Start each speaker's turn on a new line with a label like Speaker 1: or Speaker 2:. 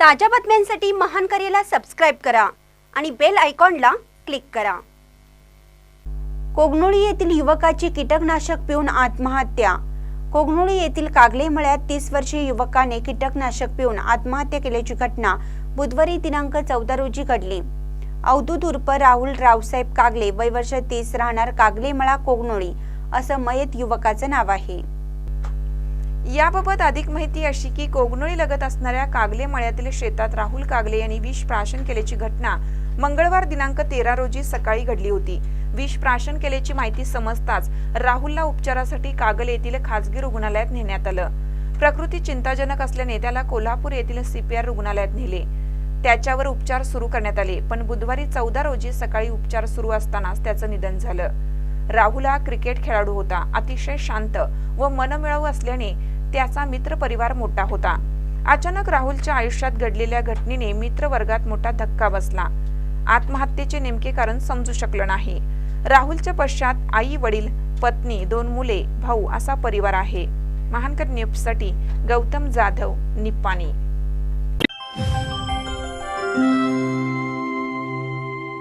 Speaker 1: ताज्या बातम्यांसाठी महान करेला सबस्क्राईब करा आणि बेल आयकॉनला क्लिक करा. कोगनोळी येथील युवकाची कीटकनाशक पिऊन आत्महत्या. कोगनोळी येथील कागले मळ्यात तीस वर्षीय युवकाने कीटकनाशक पिऊन आत्महत्या केल्याची घटना बुधवारी दिनांक चौदा रोजी घडली. अवधूत उर्फ राहुल रावसाहेब कागले वय वर्ष तीस राहणार कागलेमळा कोगनोळी असं मयत युवकाचं नाव आहे.
Speaker 2: याबाबत अधिक माहिती अशी की कोगनोळी लगत असणाऱ्या कागले मळ्यातील शेतात राहुल कागले यांनी विष प्राशन केल्याची घटना मंगळवार दिनांक तेरा रोजी सकाळी घडली होती. विष प्राशन केल्याची माहिती समजताच राहुलला उपचारासाठी कागल येथील खासगी रुग्णालयात नेण्यात आलं. प्रकृती चिंताजनक असल्याने त्याला कोल्हापूर येथील सीपीआर रुग्णालयात नेले. त्याच्यावर उपचार सुरू करण्यात आले पण बुधवारी चौदा रोजी सकाळी उपचार सुरू असतानाच त्याचं निधन झालं. राहुल हा क्रिकेट खेळाडू होता. अतिशय शांत व मनमिळाऊ असल्याने त्याचा मित्र परिवार मोठा होता. अचानक राहुलच्या आयुष्यात घडलेल्या घटनेने मित्र वर्गात मोठा धक्का बसला. आत्महत्येचे नेमके कारण समजू शकलं नाही. राहुलच्या पश्चात आई वडील पत्नी दोन मुले भाऊ असा परिवार आहे. महानकर न्यूजसाठी गौतम जाधव निप्पाणी.